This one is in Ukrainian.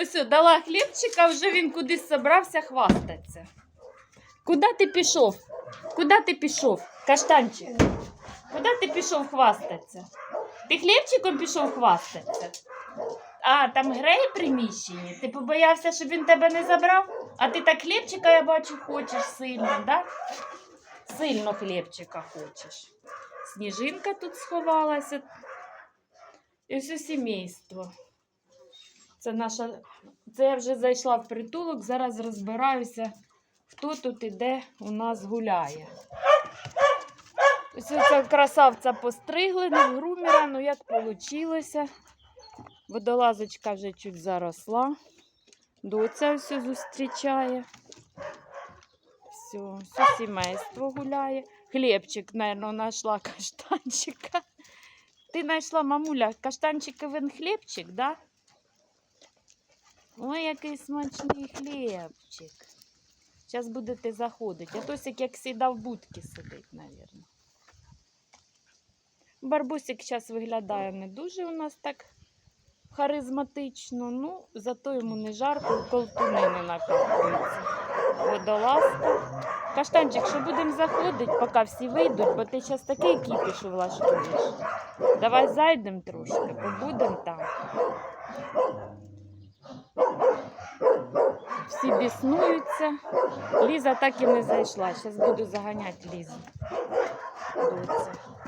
Ось дала хлібчика, вже він кудись собрався хвастатися. Куди ти пішов? Куди ти пішов? Каштанчик. Куди ти пішов хвастатися? Ти хлібчиком пішов хвастатися? А, там греє приміщення. Ти побоявся, щоб він тебе не забрав? А ти так хлібчика, я бачу, хочеш сильно, да? Сильно хлібчика хочеш. Сніжинка тут сховалася. І все сімейство. Це наша. Це я вже зайшла в притулок, зараз розбираюся, хто тут і де у нас гуляє. Ось ця красавця постригли, не в грумера, ну як вийшло. Водолазочка вже чуть заросла. Доця все зустрічає. Все, все сімейство гуляє. Хлібчик, мабуть, знайшла каштанчика. Ти знайшла, мамуля, каштанчиковий хлібчик, да? Ой, який смачний хлібчик. Зараз будете заходити. А Тосик, як сідав в будці сидить, мабуть. Барбусик зараз виглядає не дуже у нас так харизматично, ну, зато йому не жарко, колтуни не накапуються. Водолазка. Каштанчик, що будемо заходити, поки всі вийдуть, бо ти зараз такий кіпіш влаштуєш. Давай зайдемо трошки, побудемо там. Всі біснуються. Ліза так і не зайшла. Зараз буду заганяти Лізу.